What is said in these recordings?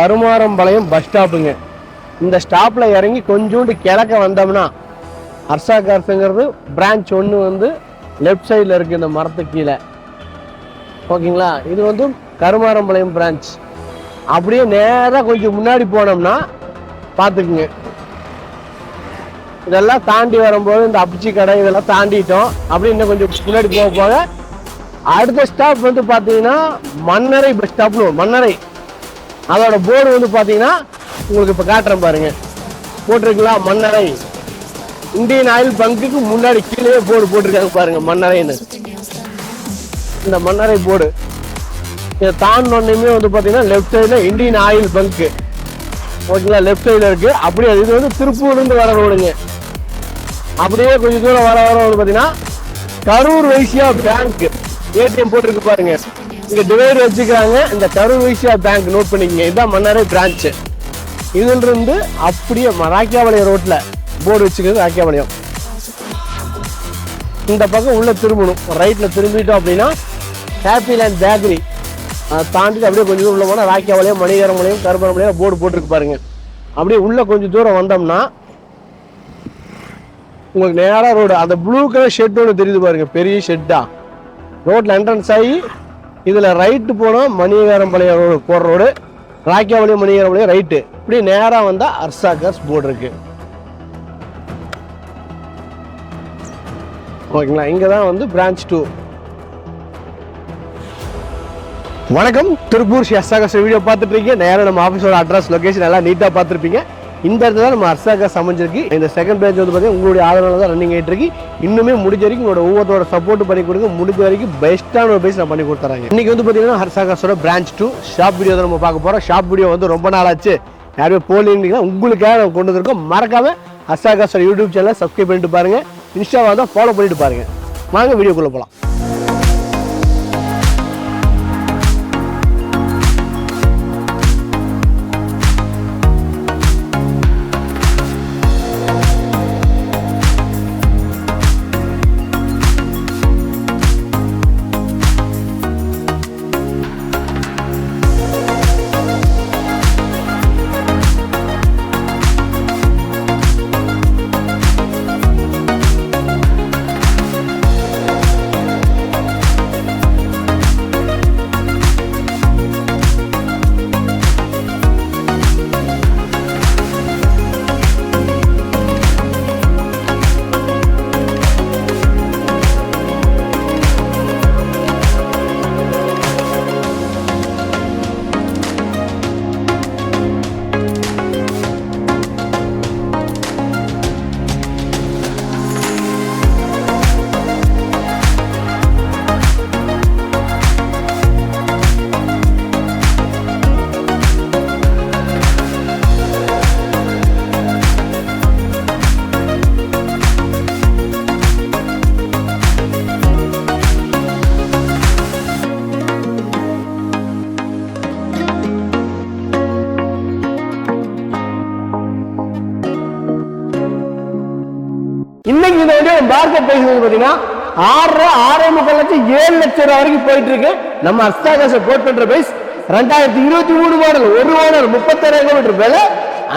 Karumarampalayam bus ஸ்டாப்புங்க இந்த ஸ்டாப்பில் இறங்கி கொஞ்சோண்டு கிழக்க வந்தோம்னா ஹர்ஷா கார்ஸுங்கிறது பிரான்ச் ஒன்று வந்து லெஃப்ட் சைடில் இருக்குது இந்த மரத்துக்கு கீழே. ஓகேங்களா? இது வந்து கருமாரம்பாளையம் பிரான்ச் அப்படியே நேராக கொஞ்சம் முன்னாடி போனோம்னா பார்த்துக்குங்க. இதெல்லாம் தாண்டி வரும்போது இந்த அப்பிச்சி கடை இதெல்லாம் தாண்டிட்டோம். அப்படியே இன்னும் கொஞ்சம் முன்னாடி போக போக அடுத்த ஸ்டாப் வந்து பார்த்தீங்கன்னா மன்னரை பஸ் ஸ்டாப்னு மன்னரை. அதோட போர்டு வந்து பார்த்தீங்கன்னா உங்களுக்கு இப்போ காட்டுறேன் பாருங்க. போட்டிருக்கலாம் மன்னரை இந்தியன் ஆயில் பங்குக்கு முன்னாடி கீழே போர்டு போட்டிருக்காங்க பாருங்க மன்னரைன்னு இந்த மன்னரை போர்டு இதை தாண்டினோடனே வந்து பார்த்தீங்கன்னா லெஃப்ட் சைடில் இந்தியன் ஆயில் பங்க்கு ஓகேங்களா? லெஃப்ட் சைடில் இருக்குது அப்படியே இது வந்து திருப்பூர்லேருந்து வர ரோடுங்க அப்படியே கொஞ்சம் தூரம் வர வர வந்து பார்த்தீங்கன்னா கரூர் வைசியா பேங்க் ஏடிஎம் போட்டிருக்கு பாருங்க. இங்க டிவைடர் வச்சுக்கிறாங்க. இந்த கரூர் வைசியா பேங்க் நோட் பண்ணிக்கங்க. இதுதான் மன்னாரே பிரான்ச் இதுல இருந்து அப்படியே ராக்கியாபாளையம் ரோட்ல போர்டு வச்சுக்கிறது ராக்கியாபாளையம் இந்த பக்கம் உள்ள திரும்பணும். ரைட்ல திரும்பிட்டோம் அப்படின்னா ஹாப்பி லேண்ட் பேக்கரி அதை தாண்டிட்டு அப்படியே கொஞ்சம் தூரம் உள்ள போனால் ராக்கியாபாளையம் மணிகரம்பாளையம் கருப்பரம்பாளையம் போர்டு போட்டிருக்கு பாருங்க. அப்படியே உள்ள கொஞ்சம் தூரம் வந்தோம்னா உங்களுக்கு நேராக ரோடு அந்த ப்ளூ கலர் ஷெட் ஒன்று தெரியுது பாருங்க. பெரிய ஷெட்டா ரோட்ல என்ட்ரன்ஸ் ஆகி இதில் ரைட்டு போனால் மணியகாரம்பாளையம் ரோடு போகிற ரோடு ராக்கியாபாளையம் மணிகாரம்பாளையம் ரைட்டு இப்படி நேராக வந்தால் அர்சாகர்ஸ் போர்டு இருக்குது ஓகேங்களா? இங்கே தான் வந்து பிரான்ச் டூ வணக்கம். திருப்பூர் ஸ்ரீ அர்சாகஸ் வீடியோ பார்த்துட்டு இருக்கீங்க. நம்ம ஆஃபீஸோட அட்ரஸ் லொக்கேஷன் எல்லாம் நீட்டாக பார்த்துருப்பீங்க. இந்த இடத்துல தான் நம்ம அர்சாகஸ் அமைஞ்சிருக்கு இந்த செகண்ட் பேஜ் வந்து பார்த்தீங்கன்னா உங்களுடைய ஆதரவு தான் ரன்னிங் ஆகிட்டு இருக்கு. இன்னுமே முடிஞ்ச வரைக்கும் உங்களோட ஒவ்வொருத்தரோட சப்போர்ட் பண்ணி கொடுங்க. முடிஞ்ச வரைக்கும் பெஸ்ட்டான ஒரு பேஸ் நான் பண்ணி கொடுத்துறாங்க. இன்னைக்கு வந்து பார்த்தீங்கன்னா ஹர்சாகஸோட பிரான்ச் டூ ஷாப் வீடியோ தான் நம்ம பார்க்க போகிறோம் ஷாப் வீடியோ வந்து ரொம்ப நாள் ஆச்சு யாருமே போலிங்கன்னா உங்களுக்காக நம்ம கொண்டு வந்திருக்கோம். மறக்காம ஹர்சாகஸோட யூடியூப் சேனலை சப்ஸ்கிரைப் பண்ணிட்டு பாருங்க. இன்ஸ்டாவை தான் ஃபாலோ பண்ணிட்டு பாருங்க. வாங்க வீடியோக்குள்ளே போகலாம் மார்க்கெட் பிரைஸ் வந்து பாத்தீங்கன்னா ஆறு ஆறே முக்கால் லட்சம் ஏழு லட்சம் ரூபாய் வரைக்கும் போயிட்டு இருக்கு. நம்ம அஸ்தாகாச கோட் பண்ற பிரைஸ் ரெண்டாயிரத்தி இருபத்தி மூணு மாடல் ஒரு ஓனர் முப்பத்தாயிரம் கிலோமீட்டர் விலை.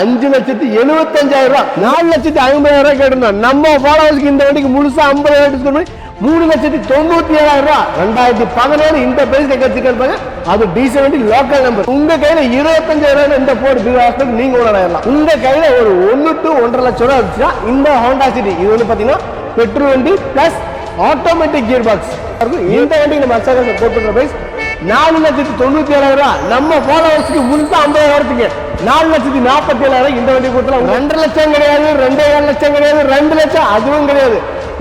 அஞ்சு லட்சத்தி எழுபத்தஞ்சாயிரம் ரூபாய் நாலு லட்சத்தி ஐம்பதாயிரம் ரூபாய் கேட்டிருந்தோம் நம்ம ஃபாலோவர்ஸ்க்கு இந்த வண்டிக்கு முழுசா ஐம்பதாயிரம் டிஸ்கவுண்ட் பண்ணி மூணு லட்சத்தி தொண்ணூத்தி ஏழாயிரம் ரூபாய் ரெண்டாயிரத்தி பதினேழு இந்த பிரைஸ்ல கிடைச்சிருக்காங்க அது டீசல் வண்டி லோக்கல் நம்பர் உங்க கையில இருபத்தஞ்சாயிரம் ரூபாய் இந்த போர்டு பில் ஹாஸ்பிட்டல் நீங்க ஓனர் ஆயிடலாம். உங்க கையில ஒரு ஒன்னு டு ஒன்றரை லட்சம் ரூபாய் இருந்துச்சுன்னா இந்த ஹோண்டா சிட்டி இது வந்து பாத்தீங்கன்னா பெட்ரோல் வண்டி பிளஸ் ஆட்டோமேட்டிக் கியர் பாக்ஸ் இந்த வண்டி நம்ம அசாக கோட் பண்ற பிரைஸ் நாலு லட்சத்தி தொண்ணூத்தி ஏழாயிரம் ரூபாய் நம்ம ஃபாலோவர்ஸ்க்கு முழுக்க ஐம்பதாயிரத்துக்கு. நாலு லட்சத்தி நாற்பத்தி ஏழாயிரம் இந்த வண்டி கொடுத்தலாம் ரெண்டு லட்சம் கிடையாது ரெண்டே ஏழு லட்சம் கிடையாது ரெண்டு லட்சம் அதுவும் கிடையாது.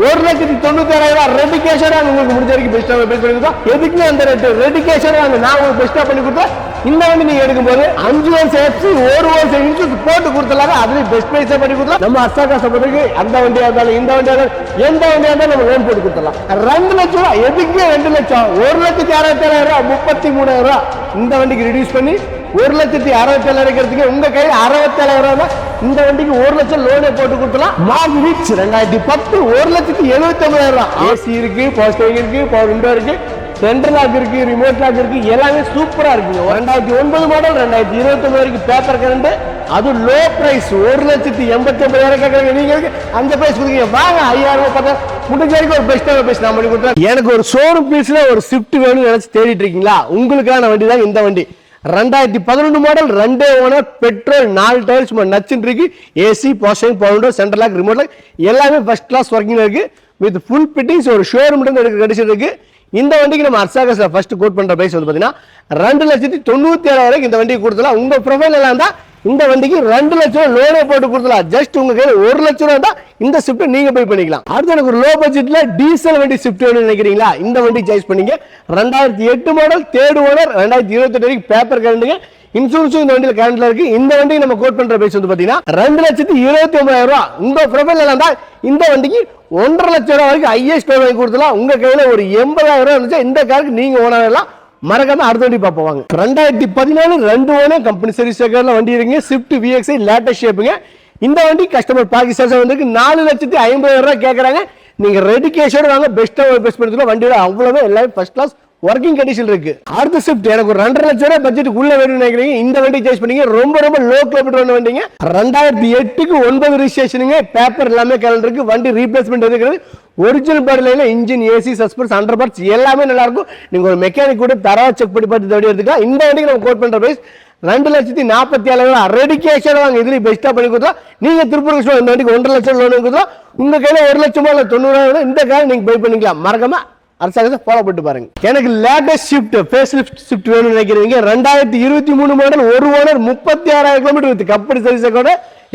ஒரு லட்சத்தி தொண்ணூத்தாயிரம் ரெண்டு கேஷரா உங்களுக்கு முடிஞ்ச வரைக்கும் பெஸ்டா பேசி பண்ணி கொடுத்தோம். எதுக்குமே அந்த ரேட்டு ரெண்டு கேஷரா நான் உங்களுக்கு பெஸ்டா பண்ணி கொடுத்தேன். இந்த வண்டி நீங்க எடுக்கும்போது அஞ்சு வருஷம் எஃப்சி ஒரு வருஷம் இன்சூரன்ஸ் போட்டு கொடுத்தலாங்க அதுலயும் பெஸ்ட் பிரைஸா பண்ணி கொடுத்தலாம் நம்ம அஸ்தா காசப்பட்டுக்கு அந்த வண்டியா இருந்தாலும் இந்த வண்டியா இருந்தாலும் எந்த வண்டியா இருந்தாலும் நம்ம லோன் போட்டு கொடுத்தலாம் ரெண்டு லட்சம் ரூபாய் எதுக்கு ரெண்டு லட்சம்? ஒரு லட்சத்தி அறுபத்தி ஏழாயிரம் ரூபாய் முப்பத்தி மூணாயிரம் ரூபாய் இந்த வண்டிக்கு ரிடியூஸ் பண்ணி ஒரு லட்சத்தி அறுபத்தேழு ஏழாயிரம் இருக்கிறதுக்கு உங்க கையில் அறுபத்தி ரூபாய் இந்த வண்டிக்கு ஒரு லட்சம் லோனே போட்டு கொடுத்தலாம் மார்க் ரிச் ரெண்டாயிரத்தி பத்து ஒரு லட்சத்தி எழுபத்தி ஒன்பதாயிரம் ரூபாய். ஏசி இருக்கு பவர் ஸ்டேரிங் இருக்கு பவர் விண்டோ இருக்கு சென்ட்ரல் லாக் இருக்கு ரிமோட் லாக் இருக்கு எல்லாமே சூப்பரா இருக்குங்க. ரெண்டாயிரத்தி ஒன்பது மாடல் ரெண்டாயிரத்தி இருபத்தி ஒன்பது வரைக்கும் பேப்பர் கரண்ட் அது லோ பிரைஸ் ஒரு லட்சத்தி எண்பத்தி ஒன்பதாயிரம் கேட்கறாங்க நீங்க அந்த பிரைஸ் கொடுக்குறீங்க? வாங்க ஐயாயிரம் ரூபாய் பார்த்தா முடிஞ்ச வரைக்கும் ஒரு பெஸ்ட்டாக பெஸ்ட் நான் பண்ணி கொடுத்தேன் எனக்கு ஒரு ஷோரூம் பீஸ்ல ஒரு ஸ்விஃப்ட் வேணும்னு நினைச்சு தேடிட்டு இருக்கீங்களா? உங்களுக்கான வண்டி தான் இந்த வண்டி. ரெண்டாயிரத்தி பதினொன்று மாடல் ரெண்டே ஓனர் பெட்ரோல் நாலு டயர் சும்மா நச்சுன்னு இருக்கு. ஏசி பாசிங் பவுண்டர் சென்டர் லாக் ரிமோட் லாக் எல்லாமே ஃபர்ஸ்ட் கிளாஸ் ஒர்க்கிங் இருக்கு. வித் ஃபுல் ஃபிட்டிங்ஸ் ஒரு ஷோரூம் எடுக்க கிடைச்சிட்டு இந்த வண்டிக்கு நம்ம அர்சாகஸில் ஃபஸ்ட்டு கோட் பண்ணுற பைஸ் வந்து பார்த்தீங்கன்னா ரெண்டு லட்சத்தி தொண்ணூற்றி ஏழாயிரம் இந்த வண்டிக்கு கொடுத்தலாம் உங்கள் ப்ரொஃபைல் எல்லாம் தான் இந்த வண்டிக்கு ரெண்டு லட்சம் ரூபா லோனே போட்டு கொடுத்தலாம் ஜஸ்ட் உங்க கையில் ஒரு லட்சம் ரூபா தான் இந்த ஷிஃப்ட் நீங்க போய் பண்ணிக்கலாம். அடுத்து எனக்கு ஒரு லோ பட்ஜெட்ல டீசல் வண்டி ஷிஃப்ட் வேணும்னு நினைக்கிறீங்களா? இந்த வண்டி சாய்ஸ் பண்ணீங்க. ரெண்டாயிரத்தி எட்டு மாடல் தேர்டு ஓனர் ரெண்டாயிரத்தி இருபத்தெட்டு வரைக்கும் பேப்பர் கரண்டுங்க இன்சூரன்ஸும் இந்த வண்டியில் கரண்ட்ல இருக்கு. இந்த வண்டி நம்ம கோட் பண்ற பிரைஸ் வந்து பாத்தீங்கன்னா ரெண்டு லட்சத்தி இருபத்தி ஒன்பதாயிரம் ரூபா. உங்க ப்ரொஃபைல் இருந்தால் இந்த வண்டிக்கு ஒன்றரை லட்சம் ரூபாய் வரைக்கும் ஐஎஸ் ஸ்டோர் வாங்கி கொடுத்தலாம் உங்க கையில ஒரு எண்பதாயிரம் ரூபா இருந்துச்சு இந்த காருக்கு நீங்க ஓனர் எல்லாம் மறக்காம அடுத்த வண்டி பார்ப்போம். வாங்க. ரெண்டாயிரத்தி பதினாலு ரெண்டு ஓனே கம்பெனி சர்வீஸ் செகண்ட்ல வண்டி இருக்குங்க. ஸ்விஃப்ட் விஎக்ஸ்ஐ லேட்டஸ்ட் ஷேப்புங்க இந்த வண்டி கஸ்டமர் பாகிஸ்தான் வந்திருக்கு. நாலு லட்சத்தி ஐம்பதாயிரம் ரூபாய் கேட்கறாங்க நீங்க ரெடி கேஷோட வாங்க. பெஸ்டா பெஸ்ட் பண்ணி வண்டியோட அவ்வளவு எல்லாமே ஃபர்ஸ்ட் கிளாஸ் ஒர்க்கிங் கண்டிஷன் இருக்கு. அடுத்த ஷிஃப்ட் எனக்கு ஒரு ரெண்டரை லட்சம் ரூபாய் பட்ஜெட் உள்ள வேணும்னு நினைக்கிறீங்க. இந்த வண்டி சேஸ் பண்ணீங்க. ரொம்ப ரொம்ப லோ கிலோமீட்டர் வண்டிங்க ரெண்டாயிரத்தி எட்டுக்கு ஒன்பது ரிஜிஸ்ட்ரேஷனுங்க பேப்பர் எல்லாமே கேலண்டருக்கு வண்டி ரீப்ளேஸ்மெண்ட் இருக்கிறது ஒரிஜினல் பாடியில் engine AC suspension under parts எல்லாமே நல்லா இருக்கும். நீங்க ஒரு மெக்கானிக் கூட தரவா செக் பண்ணி பார்த்து தேடி எடுத்துக்கலாம். இந்த வண்டிக்கு நம்ம கோட் பண்ற பிரைஸ் ரெண்டு லட்சத்தி நாற்பத்தி ஏழாயிரம் ரெடி கேஷாக வாங்க. இதுலயும் பெஸ்டா பண்ணி கொடுத்தா நீங்க திருப்பூர் கிருஷ்ணா இந்த வண்டிக்கு ஒன்றரை லட்சம் லோன் கொடுத்தா உங்க கையில ஒரு லட்சமா இல்ல தொண்ணூறாயிரம் இந்த காரை நீங்க பை பண்ணிக்கலாம். மறக்காம அரசாங்கத்தை ஃபாலோ பண்ணிட்டு பாருங்க. எனக்கு latest Swift facelift Swift வேணும்னு நினைக்கிறீங்க. ரெண்டாயிரத்தி இருபத்தி மூணு மாடல் ஒரு ஓனர் முப்பத்தி ஆறாயிரம் கிலோமீட்டர் வித் கம்பெனி சர்வீஸ் கூட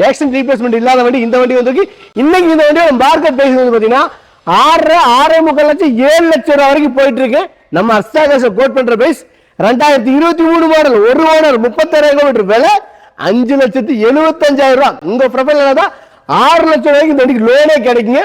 ஆக்சிடென்ட் ரீப்ளேஸ்மெண்ட் இல்லாத வண்டி இந்த வண்டி வந்து இன்னைக்கு இந்த வண்டியோட மார்க்கெட் பிரைஸ் வந்து பாத்தீங்கன்னா ஆறரை ஆறே முக்கால் லட்சம் ஏழு லட்சம் ரூபாய் வரைக்கும் போயிட்டு இருக்கு. நம்ம அஸ்தாகாச கோட் பண்ற பிரைஸ் ரெண்டாயிரத்தி இருபத்தி மூணு மாடல் ஒரு ஓனர் முப்பத்தாயிரம் கிலோமீட்டர் விலை அஞ்சு லட்சத்தி எழுபத்தஞ்சாயிரம் ரூபா. உங்க ப்ரொஃபைல் தான் ஆறு லட்சம் ரூபாய்க்கு இந்த வண்டிக்கு லோனே கிடைக்குங்க.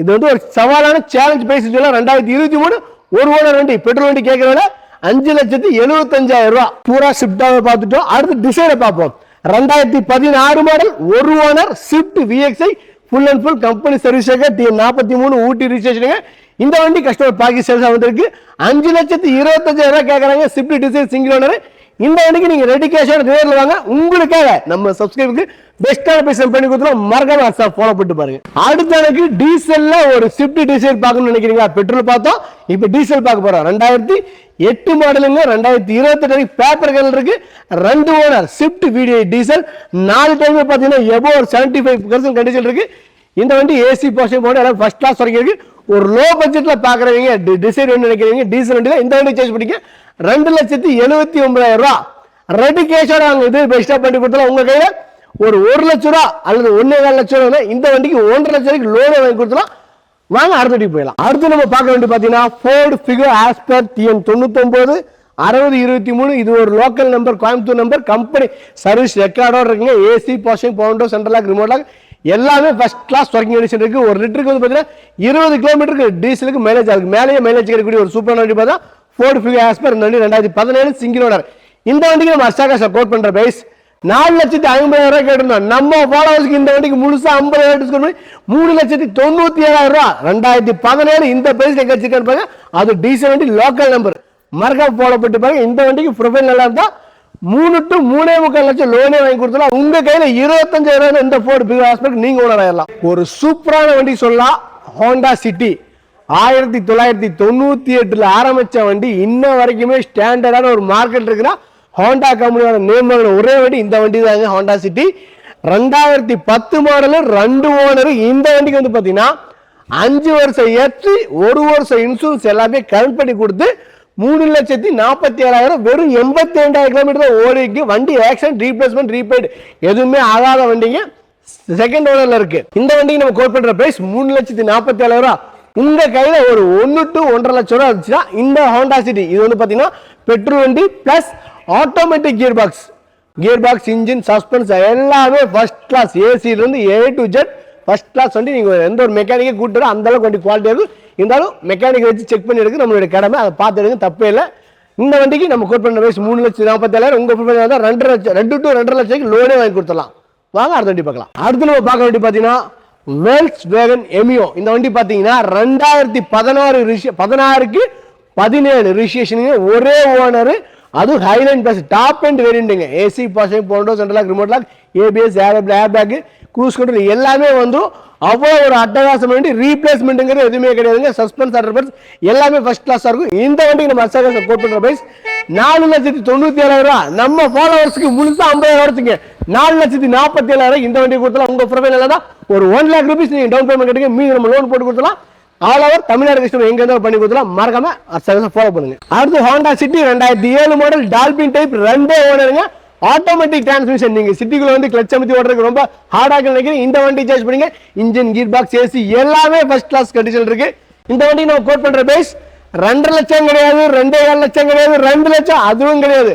இது வந்து ஒரு சவாலான சேலஞ்ச் பேசி சொல்லலாம். ரெண்டாயிரத்தி இருபத்தி மூணு ஒரு ஓனர் வண்டி பெட்ரோல் வண்டி கேட்கறத அஞ்சு லட்சத்தி எழுபத்தஞ்சாயிரம் ரூபா. பூரா ஷிஃப்டாக பார்த்துட்டோம். அடுத்து டிசைனை பார்ப்போம். ரெண்டாயிரத்தி பதினாறு மாடல் ஒரு owner Swift VXI full and full company service D நாற்பத்தி மூணு ஊட்டி ரிஜிஸ்ட்ரேஷனுங்க இந்த வண்டி கஸ்டமர் பாகிஸ்தான் வந்திருக்கு. அஞ்சு லட்சத்தி இருபத்தஞ்சாயிரம் ரூபா கேட்குறாங்க. ஸ்விஃப்ட் டிசைன் சிங்கிள் ஓனர் இந்த வண்டிக்கு நீங்க ரெடி கேஷோட நேரில் வாங்க. உங்களுக்காக நம்ம சப்ஸ்கிரைபுக்கு பெஸ்டான பைசா பண்ணி கொடுத்துருவோம் மறக்காம வாட்ஸ்அப் ஃபாலோ பண்ணிட்டு பாருங்க. அடுத்த எனக்கு டீசல்ல ஒரு ஸ்விஃப்ட் டீசல் பார்க்கணும்னு நினைக்கிறீங்களா? பெட்ரோல் பார்த்தோம். இப்போ டீசல் பார்க்க போறோம். ரெண்டாயிரத்தி எட்டு மாடலுங்க ரெண்டாயிரத்தி இருபத்தெட்டு வரைக்கும் பேப்பர் கலர் இருக்கு. ரெண்டு ஓனர் ஸ்விஃப்ட் வீடியோ டீசல் நாலு டைம் பார்த்தீங்கன்னா எபோ ஒரு செவன்டி ஃபைவ் பர்சன்ட் கண்டிஷன் இருக்கு. இந்த வண்டி ஏசி போர்ஷன் போட எல்லாம் ஃபர்ஸ்ட் கிளாஸ் வரைக்கும் இருக்கு. ஒரு லோ பட்ஜெட்டில் பார்க்குறவங்க டிசைட் வேணும்னு நினைக்கிறவங்க டீசல் வண்டியில் இந்த வண்டி சேஞ்ச் பண்ணிக்க. ரெண்டு லட்சத்தி எழுபத்தி ஒன்பதாயிரம் ரூபா. ரெடி கேஷோட அவங்க இது பெஸ்ட்டாக பண்ணி கொடுத்தாலும் உங்கள் கையில் ஒரு ஒரு லட்ச ரூபா அல்லது ஒன்றே கால் லட்ச ரூபா இந்த வண்டிக்கு ஒன்றரை லட்சம் ரூபாய்க்கு லோனை வாங்கி கொடுத்தலாம் வாங்க அடுத்த வண்டிக்கு போயிடலாம். அடுத்து நம்ம பார்க்க வேண்டிய பார்த்தீங்கன்னா ஃபோர்டு ஃபிகர் ஆஸ்பர் டிஎன் தொண்ணூத்தொம்போது அறுபது இருபத்தி மூணு இது ஒரு local number Coimbatore number company service ரெக்கார்டோட இருக்குங்க. ஏசி பாஷிங் பவுண்டோ சென்ட்ரல் லாக் ரிமோட் லாக் எல்லாமே ஃபர்ஸ்ட் கிளாஸ் ஒர்க்கிங் கண்டிஷன் இருக்குது ஒரு லிட்டருக்கு வந்து பார்த்தீங்கன்னா இருபது கிலோமீட்டருக்கு டீசலுக்கு மைலேஜ் ஆகுது. மேலேயே மைலேஜ் கிடைக்கக்கூடிய ஒரு சூப்பர் வண்டி பார்த்தா ஃபோர்டு ஃபிகர் ஆஸ்பர் இந்த வண்டி ரெண்டாயிரத்தி பதினேழு சிங்கிள் ஓனர் இந்த வண்டிக்கு நம்ம அஸ்டாகாச கோட் பண்ணுற பிரைஸ் நாலு லட்சத்தி ஐம்பதாயிரம் ரூபாய் கேட்டிருந்தோம். நம்ம ஃபாலோவர்ஸ்க்கு இந்த வண்டிக்கு முழுசாக ஐம்பதாயிரம் டிஸ்கவுண்ட் பண்ணி மூணு லட்சத்தி தொண்ணூற்றி ஏழாயிரம் ரூபா ரெண்டாயிரத்தி பதினேழு இந்த பிரைஸ் எங்க பாருங்க. அது டீசல் வண்டி லோக்கல் நம்பர் மறக்காம ஃபாலோ பண்ணிட்டு பாருங்க. இந்த வண்டிக்கு ப்ரொஃபைல் நல்லா இருந்தால் மூணு டு மூணே முக்கால் லட்சம் லோனே வாங்கி கொடுத்தலாம் உங்க கையில இருபத்தஞ்சாயிரம் இந்த ஃபோர்டு பிக் ஹாஸ்பிட்டல் நீங்க ஓனர் ஆயிடலாம். ஒரு சூப்பரான வண்டி சொல்லலாம் ஹோண்டா சிட்டி ஆயிரத்தி தொள்ளாயிரத்தி தொண்ணூத்தி எட்டுல ஆரம்பிச்ச வண்டி இன்ன வரைக்குமே ஸ்டாண்டர்டான ஒரு மார்க்கெட் இருக்கிற ஹோண்டா கம்பெனியோட நேம் ஒரே வண்டி இந்த வண்டி தாங்க ஹோண்டா சிட்டி ரெண்டாயிரத்தி பத்து மாடலு ரெண்டு ஓனரு இந்த வண்டிக்கு வந்து பாத்தீங்கன்னா அஞ்சு வருஷம் ஏற்றி ஒரு வருஷம் இன்சூரன்ஸ் எல்லாமே கரண்ட் பண்ணி கொடுத்து மூணு லட்சத்தி நாற்பத்தி ஏழாயிரம் வெறும் எண்பத்தி ரெண்டாயிரம் கிலோமீட்டர் தான் ஓடிக்கு வண்டி ஆக்சிடென்ட் ரீப்ளேஸ்மெண்ட் ரீபேட் எதுவுமே ஆகாத வண்டிங்க. செகண்ட் ஓனர்ல இருக்கு. இந்த வண்டிக்கு நம்ம கோட் பண்ற பிரைஸ் மூணு லட்சத்தி நாற்பத்தி ஏழாயிரம் ரூபா. உங்க கையில ஒரு ஒன்னு டு ஒன்றரை லட்சம் ரூபா இருந்துச்சுன்னா இந்த ஹோண்டா சிட்டி இது வந்து பாத்தீங்கன்னா பெட்ரோல் வண்டி plus automatic gear box gear box engine suspension எல்லாமே ஃபர்ஸ்ட் கிளாஸ் ஏசில இருந்து A to Z first class வண்டி நீங்கள் எந்த ஒரு மெக்கானிக்கை கூட்டுறோம் அந்த அளவுக்கு வண்டி குவாலிட்டி இருக்கும். இருந்தாலும் மெக்கானிக் வச்சு செக் பண்ணி எடுக்க நம்மளுடைய கடமை. அதை பார்த்து எடுங்க. தப்பே இல்லை. இந்த வண்டிக்கு நம்ம கோட் பண்ண வயசு மூணு லட்சம் நாற்பத்தேழாயிரம் உங்கள் ப்ரிஃபர் தான் ரெண்டு லட்சம் ரெண்டு டு ரெண்டரை லட்சத்துக்கு லோனே வாங்கி கொடுத்துடலாம். வாங்க அடுத்த வண்டி பார்க்கலாம். அடுத்து நம்ம பார்க்க வண்டி பார்த்தீங்கன்னா வேல்ஸ் வேகன் எமியோ இந்த வண்டி பார்த்தீங்கன்னா ரெண்டாயிரத்தி பதினாறு ரிஷி பதினாறுக்கு பதினேழு ரிஜிஸ்ட்ரேஷனுங்க ஒரே ஓனர் அதுவும் ஹைலைன் பிளஸ் டாப் அண்ட் வேரியண்ட்டுங்க AC passing Bondo central lock remote lock ABS air airbag cruise control எல்லாமே வந்து அவ்வளோ ஒரு அட்டகாசம் வேண்டி ரீப்ளேஸ்மெண்ட்டுங்கிறது எதுவுமே கிடையாதுங்க. சஸ்பென்ஸ் அண்டர் எல்லாமே ஃபர்ஸ்ட் கிளாஸாக இருக்கும். இந்த வண்டிக்கு நம்ம அசாகாச கோட் பண்ணுற பிரைஸ் நாலு லட்சத்தி தொண்ணூற்றி ஏழாயிரம் ரூபா. நம்ம ஃபாலோவர்ஸுக்கு முழுசாக ஐம்பதாயிரம் வருதுங்க நாலு லட்சத்தி நாற்பத்தி ஏழாயிரம் இந்த வண்டி கொடுத்தலாம் உங்கள் ப்ரொஃபைல் தான் ஒரு ஒன் லேக் ருபீஸ் நீங்கள் டவுன் பேமெண்ட் கட்டுங்க. மீதி நம்ம லோன் போட்டு கொடுத்தலாம் ஆல் ஓவர் தமிழ்நாடு கஸ்டமர் எங்க இருந்தாலும் பண்ணி கொடுத்தலாம் மறக்காம சர்வீஸ் ஃபாலோ பண்ணுங்க. அடுத்து ஹோண்டா சிட்டி ரெண்டாயிரத்தி ஏழு மாடல் டால்பின் டைப் ரெண்டே ஓனருங்க ஆட்டோமேட்டிக் டிரான்ஸ்மிஷன் நீங்க சிட்டிக்குள்ள வந்து கிளச் அமைத்து ஓடுறதுக்கு ரொம்ப ஹார்டாக நினைக்கிறேன். இந்த வண்டி சார்ஜ் பண்ணுங்க. இன்ஜின் கீர் பாக்ஸ் ஏசி எல்லாமே ஃபர்ஸ்ட் கிளாஸ் கண்டிஷன் இருக்கு. இந்த வண்டி நம்ம கோட் பண்ற பேஸ் ரெண்டரை லட்சம் கிடையாது ரெண்டே ஏழு லட்சம் கிடையாது ரெண்டு லட்சம் அதுவும் கிடையாது.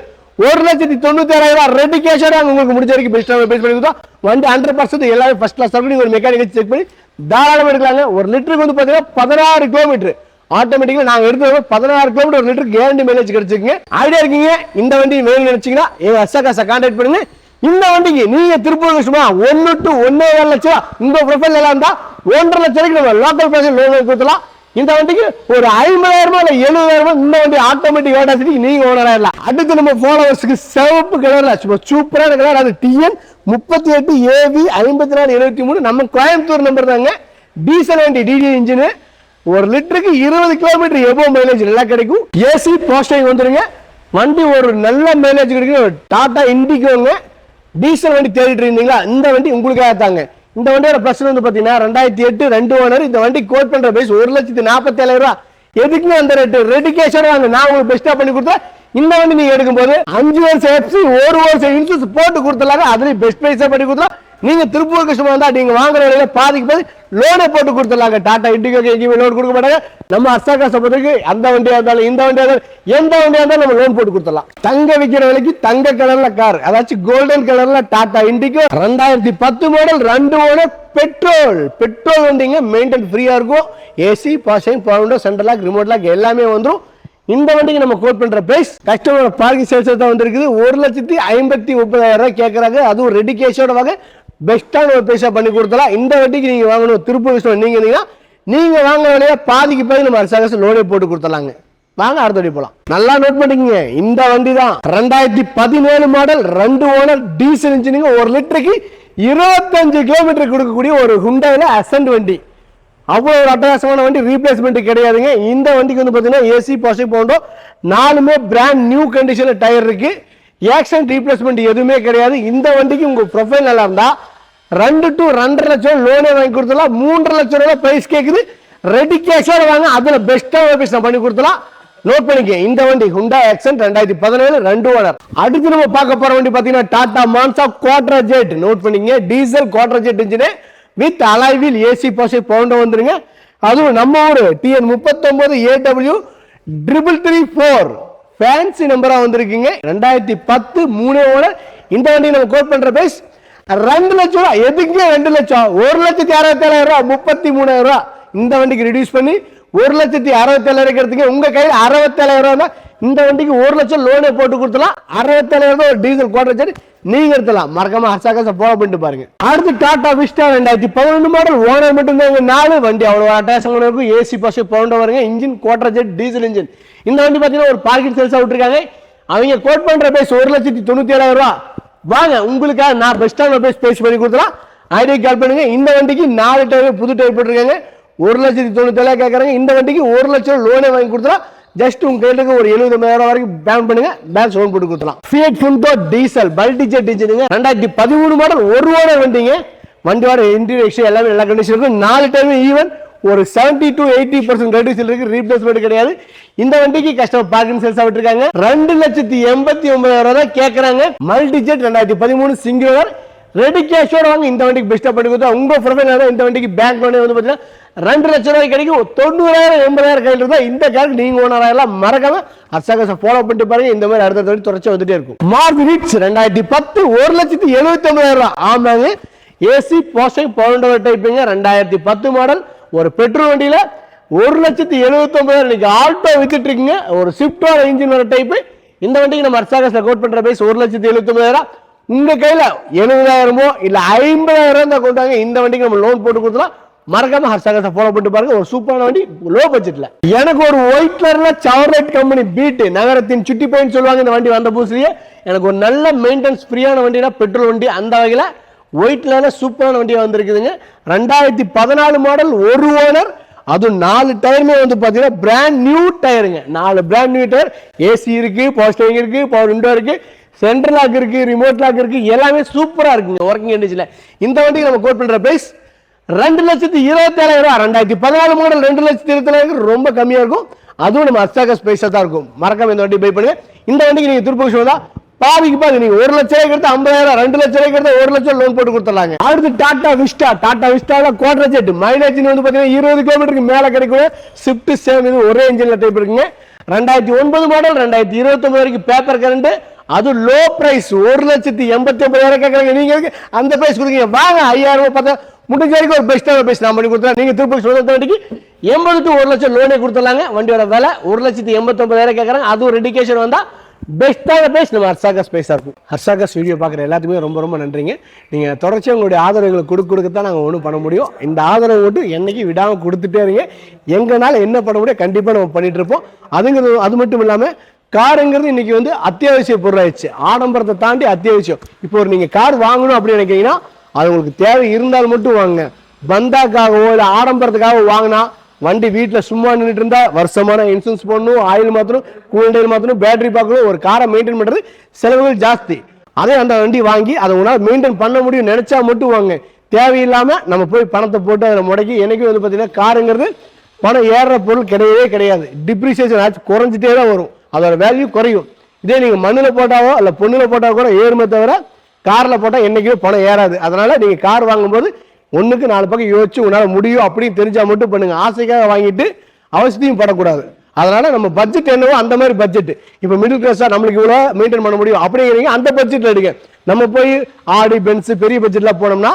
ஒரு லட்சத்தி தொண்ணூத்தி ஏழாயிரம் ரூபாய் ரெண்டு கேஷோட உங்களுக்கு முடிஞ்ச வரைக்கும் பெஸ்ட் பேஸ் பண்ணி கொடுத்தோம் வண்டி ஹண்ட்ரட் பர்சன்ட் எல்லாமே ஃபர்ஸ்ட் கிளாஸ் அப்படின்னு ஒரு மெக்கானிக் செக் பண்ணி தாராளமாக எடுக்கலாங்க. ஒரு லிட்டருக்கு வந்து பார்த்தீங்கன்னா பதினாறு கிலோமீட்டர் ஆட்டோமேட்டிக்கா நாங்க எடுத்து பதினாறு கிலோமீட்டர் ஒரு லிட்டர் கேரண்டி மைலேஜ் கிடைச்சிருக்கீங்க. ஐடியா இருக்கீங்க? இந்த வண்டி வேணும்னு நினைச்சீங்கன்னா எங்க அசாகாசை கான்டாக்ட் பண்ணுங்க. இந்த வண்டிக்கு நீங்க திருப்பூர் சும்மா ஒன்னு டு ஒன்னே ஏழு லட்சம் ரூபா. உங்க ப்ரொஃபைல் எல்லாம் இருந்தா ஒன்றரை லட்சம் வரைக்கும் நம்ம லோக்கல் பிரைஸ் லோன் கொடுக்கலாம் இந்த வண்டிக்கு ஒரு ஐம்பதாயிரம் ரூபாய் இல்ல எழுபதாயிரம் ரூபாய் இந்த வண்டி ஆட்டோமேட்டிக் வேட்டாசிட்டிக்கு நீங்க ஓனர் ஆயிடலாம். அடுத்து நம்ம ஃபாலோவர்ஸ்க்கு சிவப்பு கலர்ல சும்மா சூப்பரான கலர் அது டிஎன் முப்பத்தி எட்டு ஏவி ஐம்பத்தி நாலு எழுபத்தி மூணு. நம்ம கோயம்புத்தூர் நம்பர் தாங்க. டீசல் வண்டி டிடி இன்ஜின் ஒரு லிட்டருக்கு இருபது கிலோமீட்டர் எவ்வளோ மைலேஜ் நல்லா கிடைக்கும்? ஏசி போஸ்டிங் வந்துடுங்க வண்டி ஒரு நல்ல மைலேஜ் கிடைக்கும். டாடா இண்டிகோங்க. டீசல் வண்டி தேடிட்டு இருந்தீங்களா? இந்த வண்டி உங்களுக்காக தாங்க. இந்த வண்டியோட பிரச்சனை வந்து பார்த்தீங்கன்னா ரெண்டாயிரத்தி எட்டு ரெண்டு ஓனர். இந்த வண்டி கோட் பண்ணுற பைஸ் ஒரு லட்சத்தி நாற்பத்தி ரூபா. எதுக்குமே அந்த ரேட்டு ரெண்டு கேஷோட வாங்க. நான் உங்களுக்கு பெஸ்ட்டாக பண்ணி கொடுத்தேன் இந்த வண்டி நீங்கள் எடுக்கும்போது அஞ்சு வருஷம் எஃப்சி ஒரு வருஷம் இன்சூரன்ஸ் போட்டு கொடுத்தலாங்க அதுலேயும் பெஸ்ட் ப்ரைஸாக பண்ணி கொடுத்தலாம் நீங்க திருப்பூர் கஷ்டமா இருந்தா நீங்க வாங்குற விலையில பாதிக்கு பாதி லோனை போட்டு கொடுத்துடலாங்க. டாடா இண்டிகோக்கு எங்கேயுமே லோன் கொடுக்க மாட்டாங்க. நம்ம அசாகா சம்பத்துக்கு அந்த வண்டியா இருந்தாலும் இந்த வண்டியா இருந்தாலும் எந்த வண்டியா இருந்தாலும் நம்ம லோன் போட்டு கொடுத்துடலாம். தங்க விற்கிற விலைக்கு தங்க கலர்ல கார் அதாச்சும் கோல்டன் கலர்ல டாடா இண்டிகோ. ரெண்டாயிரத்தி பத்து மாடல் ரெண்டு மாடல் பெட்ரோல் பெட்ரோல் வண்டிங்க மெயின்டைன் ஃப்ரீயா இருக்கும். ஏசி பாசிங் பவுண்டோ சென்ட்ரல் லாக் ரிமோட் லாக் எல்லாமே வந்துடும் இந்த வண்டிக்கு நம்ம கோட் பண்ற பிரைஸ் கஸ்டமர் பார்க்கிங் சேல்ஸ் தான் வந்திருக்குது. ஒரு லட்சத்தி ஐம்பத்தி முப்பதாயிரம் ரூபாய் கேட்கறாங்க அதுவும் ரெடி கேஷோட வகை பெஸ்ட்டான ஒரு பைசா பண்ணி கொடுத்தலாம் இந்த வண்டிக்கு நீங்கள் வாங்கணும் திருப்பூர் விஷயம் நீங்க இருந்தீங்கன்னா வாங்க வேலையா பாதிக்கு பாதி நம்ம அரசாங்க லோனே போட்டு கொடுத்துலாங்க வாங்க அடுத்த போகலாம் நல்லா நோட் பண்ணிக்கங்க. இந்த வண்டி தான் ரெண்டாயிரத்தி பதினேழு மாடல் ரெண்டு ஓனர் டீசல் இன்ஜினுங்க ஒரு லிட்டருக்கு இருபத்தஞ்சு கிலோமீட்டர் கொடுக்கக்கூடிய ஒரு ஹுண்டாயில் அசன்ட் வண்டி. அவ்வளோ ஒரு அட்டகாசமான வண்டி ரீப்ளேஸ்மெண்ட் கிடையாதுங்க. இந்த வண்டிக்கு வந்து பார்த்தீங்கன்னா ஏசி பாசிட்டிவ் போன்றோம். நாலுமே பிராண்ட் நியூ கண்டிஷனில் டயர் இருக்குது ஆக்சிடென்ட் ரீப்ளேஸ்மெண்ட் எதுவுமே கிடையாது. இந்த வண்டிக்கு உங்க ப்ரொஃபைல் நல்லா இருந்தா ரெண்டு டு ரெண்டரை லட்சம் லோனே வாங்கி கொடுத்துலாம் மூன்றரை லட்சம் ரூபாய் பிரைஸ் கேட்குது ரெடி கேஷாக வாங்க அதில் பெஸ்ட்டாக ஆஃபீஸ் நான் பண்ணி கொடுத்துலாம் நோட் பண்ணிக்க இந்த வண்டி ஹுண்டா ஆக்சன் ரெண்டாயிரத்தி பதினேழு ரெண்டு ஓனர். அடுத்து நம்ம பார்க்க போகிற வண்டி பார்த்தீங்கன்னா Tata Monza Quadrajet note பண்ணிங்க diesel Quadrajet engine with alloy wheel AC பாசி பவுண்டோ வந்துருங்க. அதுவும் நம்ம ஊர் டிஎன் முப்பத்தொம்போது AW triple three four fancy நம்பராக வந்திருக்கீங்க. ரெண்டாயிரத்தி பத்து மூணு ஓனர் இந்த வண்டி நம்ம கோட் பண்ணுற பேஸ் ரெண்டு லட்சம் ரூபா. எதுக்குங்க ரெண்டு லட்சம்? ஒரு லட்சத்தி அறுபத்தேழாயிரம் ரூபா முப்பத்தி மூணாயிரம் ரூபா. இந்த வண்டிக்கு ரெடியூஸ் பண்ணி ஒரு லட்சத்தி அறுபத்தி இருக்கிறதுக்கு உங்கள் உங்க கையில் அறுபத்தேழாயிரம் ரூபா இந்த வண்டிக்கு ஒரு லட்சம் லோனே போட்டு கொடுத்தலாம் அறுபத்தேழாயிரம் ரூபா ஒரு டீசல் குவாட்டர் நீங்க எடுத்தலாம் மறக்காம ஹர்ஷாகாச போக பண்ணிட்டு பாருங்க. அடுத்து டாடா விஸ்டா ரெண்டாயிரத்தி பதினொன்று மாடல் ஓனர் மட்டும் தான் நாலு. வண்டி அவ்வளோ அட்டாசம் இருக்கும் ஏசி பஸ் பவுண்ட் வருங்க engine Quadrajet diesel engine இந்த வண்டி பார்த்தீங்கன்னா ஒரு பார்க்கிங் சேல்ஸாக விட்டுருக்காங்க. அவங்க கோட் பண்ற பேஸ் ஒரு லட்சத்தி தொண்ணூத்தி ஏழாயிரம் ரூபா வாங்க உங்களுக்காக நான் பெஸ்ட்டான பேஸ் பேசி பண்ணி கொடுத்துலாம் ஐடியா கால் பண்ணுங்க. இந்த வண்டிக்கு நாலு டயர் புது டயர் போட்டிருக்காங்க. ஒரு லட்சத்தி தொண்ணூத்தேழாக கேட்குறாங்க கேட்கறாங்க இந்த வண்டிக்கு ஒரு லட்சம் லோனே வாங்கி கொடுத்துலாம் ஜஸ்ட் உங்க கேட்டுக்கு ஒரு எழுபதாயிரம் வரைக்கும் பேன் பண்ணுங்க. பேங்க் லோன் போட்டு கொடுத்துலாம் Fiat Punto diesel Multijet இன்ஜினுங்க ரெண்டாயிரத்தி பதிமூணு மாடல் ஒரு ஓனர் வண்டிங்க. வண்டியோட இன்டீரியர் எக்ஸ்ட்ரா எல்லாமே எல்லா கண்டிஷன் இருக்கும். நாலு டைம் ஈவன் ஒரு செவன்டி டு எயிட்டி பர்சன்ட் ரெடியூசல் இருக்கு. ரீப்ளேஸ்மெண்ட் கிடையாது. இந்த வண்டிக்கு கஸ்டமர் பார்க்கிங் சேல்ஸ் விட்டுருக்காங்க. ரெண்டு லட்சத்தி எண்பத்தி ஒன்பதாயிரம் தான் கேட்கறாங்க மல்டி ஜெட் ரெண்டாயிரத்தி பதிமூணு சிங்கிள் ரெடி கேஷோட வாங்க இந்த வண்டிக்கு பெஸ்ட்டாக பண்ணி கொடுத்தா உங்கள் ப்ரொஃபைல் இந்த வண்டிக்கு பேங்க் லோனே வந்து பார்த்தீங்கன்னா ரெண்டு லட்ச ரூபாய் கிடைக்கும். தொண்ணூறாயிரம் எண்பதாயிரம் கையில் இருந்தால் இந்த காருக்கு நீங்கள் ஓனராயெல்லாம் மறக்காம அசாகச ஃபாலோ பண்ணிட்டு பாருங்க. இந்த மாதிரி அடுத்த வண்டி தொடர்ச்சி வந்துட்டே இருக்கும். மார்க் ரிட்ஸ் ரெண்டாயிரத்தி பத்து ஒரு லட்சத்தி எழுபத்தி ஒன்பதாயிரம் ரூபாய் ஆமாங்க ஏசி போஸ்டிங் பவுண்டர் டைப்புங்க ரெண்டாயிரத்தி பத்து மாடல் ஒரு பெட்ரோல் வண்டியில் ஒரு லட்சத்தி எழுபத்தொம்பதாயிரம் இன்றைக்கி இன்னைக்கு ஆல்டோ வித்துட்டு இருக்கீங்க. ஒரு ஸ்விஃப்டோட இன்ஜின் வர டைப்பு இந்த வண்டிக்கு நம்ம அர்சாகஸ்ல கோட் பண்ணுற பேஸ் ஒரு லட்சத்தி எழுபத்தொம்பதாயிரம் உங்க கையில எழுபதாயிரமோ இல்ல ஐம்பதாயிரம் தான் கொண்டாங்க. இந்த வண்டிக்கு நம்ம லோன் போட்டு கொடுத்தலாம் மறக்காம ஹர்ஷாகத்தை ஃபாலோ பண்ணிட்டு பாருங்க. ஒரு சூப்பரான வண்டி லோ. பட்ஜெட்ல எனக்கு ஒரு ஒயிட் கலர்ல கம்பெனி பீட்டு நகரத்தின் சுட்டி பாயிண்ட் சொல்லுவாங்க இந்த வண்டி வந்த புதுசுலயே. எனக்கு ஒரு நல்ல மெயின்டெனன்ஸ் ஃப்ரீயான வண்டினா பெட்ரோல் வண்டி. அந்த வகையில் ஒயிட்ல சூப்பரான வண்டியா வந்திருக்குதுங்க. ரெண்டாயிரத்தி பதினாலு மாடல் ஒரு ஓனர் அதுவும் நாலு டயருமே வந்து பார்த்தீங்கன்னா பிராண்ட் நியூ டயருங்க நாலு பிராண்ட் நியூ டயர் ஏசி இருக்கு பவர் ஸ்டேரிங் இருக்கு பவர் விண்டோ இருக்கு. சென்ட்ரல் லாக் இருக்குது ரிமோட் லாக் இருக்குது எல்லாமே சூப்பராக இருக்குங்க ஒர்க்கிங் கண்டிஷனில் இந்த வண்டிக்கு நம்ம கோட் பண்ணுற ப்ரைஸ் ரெண்டு லட்சத்தி இருபத்தேழாயிரம் ரூபா ரெண்டாயிரத்தி பதினாலு மாடல் ரெண்டு லட்சத்தி இருபத்தேழாயிரம் ரொம்ப கம்மியாக இருக்கும். அதுவும் நம்ம அஸ்டாக ஸ்பேஸாக தான் இருக்கும். மறக்காம இந்த வண்டி பை பண்ணுங்க. இந்த வண்டிக்கு நீங்கள் திருப்பூர் ஷோ தான். பாதிக்கு பாதி நீங்கள் ஒரு லட்சம் ரூபாய் ஐம்பதாயிரம் ரெண்டு லட்சம் ரூபாய் ஒரு லட்சம் லோன் போட்டு கொடுத்துடலாங்க. அடுத்து டாடா விஸ்டா டாடா விஸ்டால குவார்டர் ஜெட் மைலேஜ் வந்து பார்த்தீங்கன்னா இருபது கிலோமீட்டருக்கு மேலே கிடைக்கும். ஸ்விஃப்ட் சேம் இது ஒரே இன்ஜின்ல டைப் இருக்குங்க. ரெண்டாயிரத்தி ஒன்பது மாடல் ரெண்டாயிரத்தி இருபத்தொன்பது வரைக்கும் பேப்பர் கரண்ட்டு அது லோ பிரைஸ் ஒரு லட்சத்தி எண்பத்தி ஒன்பதாயிரம் கேட்குறாங்க நீங்கள் அந்த பிரைஸ் கொடுங்க வாங்க ஐயாயிரம் ரூபாய் பார்த்தா முடிஞ்ச வரைக்கும் ஒரு பெஸ்ட்டான பிரைஸ் நான் பண்ணி கொடுத்தேன் நீங்கள் திருப்பதி சுதந்திர வண்டிக்கு எண்பது ஒரு லட்சம் லோனே கொடுத்துடலாங்க. வண்டியோட விலை ஒரு லட்சத்தி எண்பத்தி ஒன்பதாயிரம் அது ஒரு இண்டிகேஷன் வந்தால் பெஸ்ட்டான பிரைஸ் நம்ம ஹர்ஷாகா ஸ்பேஸாக இருக்கும். ஹர்ஷாகாஸ் வீடியோ பார்க்குற எல்லாத்துக்குமே ரொம்ப ரொம்ப நன்றிங்க. நீங்கள் தொடர்ச்சியாக உங்களுடைய ஆதரவுகளை கொடுக்க கொடுக்கத்தான் நாங்கள் ஒன்றும் பண்ண முடியும். இந்த ஆதரவு மட்டும் என்னைக்கு விடாமல் கொடுத்துட்டே இருங்க. எங்களால் என்ன பண்ண முடியும் கண்டிப்பாக நம்ம பண்ணிகிட்ருப்போம் அதுங்கிறது அது மட்டும் இல்லாமல் காருங்கிறது இன்னைக்கு வந்து அத்தியாவசிய பொருளாயிடுச்சு. ஆடம்பரத்தை தாண்டி அத்தியாவசியம். இப்போ ஒரு நீங்கள் கார் வாங்கணும் அப்படின்னு நினைக்கிறீங்கன்னா அது உங்களுக்கு தேவை இருந்தால் மட்டும் வாங்க பந்தாக்காகவோ இல்லை ஆடம்பரத்துக்காக வாங்கினா வண்டி வீட்டில் சும்மா நின்றுட்டு இருந்தா வருஷமான இன்சூரன்ஸ் போடணும் ஆயில் மாற்றணும் கூல் மாற்றணும் பேட்டரி பார்க்கணும் ஒரு காரை மெயின்டைன் பண்ணுறது செலவுகள் ஜாஸ்தி. அதே அந்த வண்டி வாங்கி அதை உங்களால் மெயின்டைன் பண்ண முடியும் நினச்சா மட்டும் வாங்க தேவையில்லாமல் நம்ம போய் பணத்தை போட்டு அதில் முடக்கி என்றைக்கும் வந்து பார்த்தீங்கன்னா காருங்கிறது பணம் ஏறுற பொருள் கிடையவே கிடையாது. டிப்ரிசியேஷன் ஆச்சு குறைஞ்சிட்டே தான் வரும். அதோட வேல்யூ குறையும். இதே நீங்கள் மண்ணில் போட்டாவோ இல்லை பொண்ணில் போட்டால் கூட ஏறுமே தவிர காரில் போட்டால் என்றைக்குமே பணம் ஏறாது. அதனால் நீங்கள் கார் வாங்கும்போது ஒன்றுக்கு நாலு பக்கம் யோசிச்சு உன்னால் முடியும் அப்படின்னு தெரிஞ்சால் மட்டும் பண்ணுங்கள் ஆசைக்காக வாங்கிட்டு அவசியம் படக்கூடாது. அதனால் நம்ம பட்ஜெட் என்னவோ அந்த மாதிரி பட்ஜெட் இப்போ மிடில் கிளாஸாக நம்மளுக்கு இவ்வளோ மெயின்டைன் பண்ண முடியும் அப்படிங்கிறீங்க அந்த பட்ஜெட்டில் எடுங்க நம்ம போய் ஆடி பென்ஸு பெரிய பட்ஜெட்டில் போனோம்னா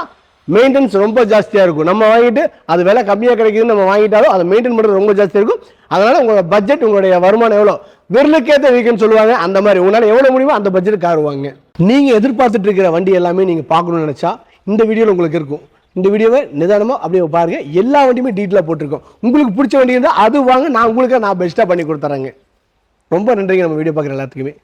மெயின்டெனன்ஸ் ரொம்ப ஜாஸ்தியாக இருக்கும். நம்ம வாங்கிட்டு அது விலை கம்மியாக கிடைக்குதுன்னு நம்ம வாங்கிட்டாலும் அதை மெயின்டைன் பண்ணுறது ரொம்ப ஜாஸ்தியாக இருக்கும். அதனால் உங்களோட பட்ஜெட் உங்களுடைய வருமானம் எவ்வளோ விரலுக்கேற்ற வீக்குன்னு சொல்லுவாங்க. அந்த மாதிரி உங்களால் எவ்வளோ முடியுமோ அந்த பட்ஜெட் கார் வாங்க நீங்கள் எதிர்பார்த்துட்டு இருக்கிற வண்டி எல்லாமே நீங்கள் பார்க்கணும்னு நினச்சா இந்த வீடியோவில் உங்களுக்கு இருக்கும். இந்த வீடியோவை நிதானமாக அப்படியே பாருங்கள் எல்லா வண்டியுமே டீட்டெயிலாக போட்டிருக்கோம். உங்களுக்கு பிடிச்ச வண்டி இருந்தால் அது வாங்க நான் உங்களுக்கு நான் பெஸ்ட்டாக பண்ணி கொடுத்துறேங்க. ரொம்ப நன்றிங்க. நம்ம வீடியோ பார்க்குற எல்லாத்துக்குமே.